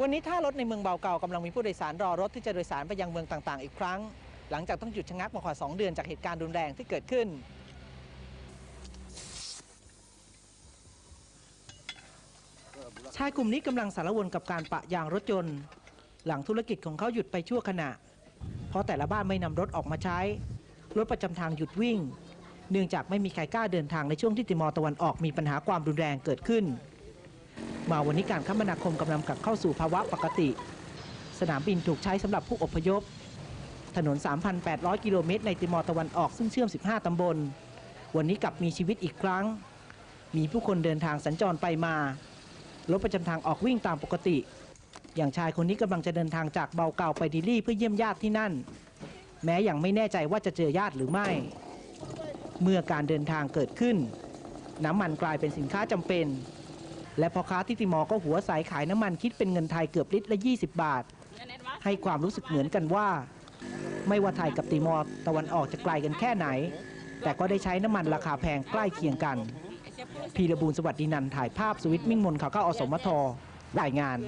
วันนี้ท่ารถในเมืองเบาเก่ากำลังมีผู้โดยสารรอรถที่จะโดยสารไปยังเมืองต่างๆ อีกครั้ง หลังจากต้องหยุดชะงักมากว่า2เดือนจากเหตุการณ์รุนแรงที่เกิดขึ้น ชายกลุ่มนี้กำลังสารวนกับการปะยางรถยนต์ หลังธุรกิจของเขาหยุดไปชั่วขณะ เพราะแต่ละบ้านไม่นำรถออกมาใช้ รถประจำทางหยุดวิ่ง เนื่องจากไม่มีใครกล้าเดินทางในช่วงที่ติมอร์ตะวันออกมีปัญหาความรุนแรงเกิดขึ้น มาวันนี้การคมนาคมกำลังกลับเข้าสู่ภาวะปกติ สนามบินถูกใช้สำหรับผู้อพยพ ถนน 3,800 กิโลเมตรในติมอร์ตะวันออกซึ่งเชื่อม 15 ตำบล วันนี้กลับมีชีวิตอีกครั้ง มีผู้คนเดินทางสัญจรไปมารถประจำทางออกวิ่งตามปกติ อย่างชายคนนี้กำลังจะเดินทางจากเบาเก่าไปดิลี่เพื่อเยี่ยมญาติที่นั่น แม้ยังไม่แน่ใจว่าจะเจอญาติหรือไม่ เมื่อการเดินทางเกิดขึ้น น้ำมันกลายเป็นสินค้าจำเป็น และพ่อค้าที่ติมอก็หัวใสขายน้ำมันคิดเป็นเงินไทยเกือบลิตรละ 20 บาท ให้ความรู้สึกเหมือนกันว่า ไม่ว่าไทยกับติมอร์ตะวันออกจะไกลกันแค่ไหน แต่ก็ได้ใช้น้ำมันราคาแพงใกล้เคียงกัน พีระบูลสวัสดินันถ่ายภาพสวิตมิ่งมนข่าวก้าอสมทรายงาน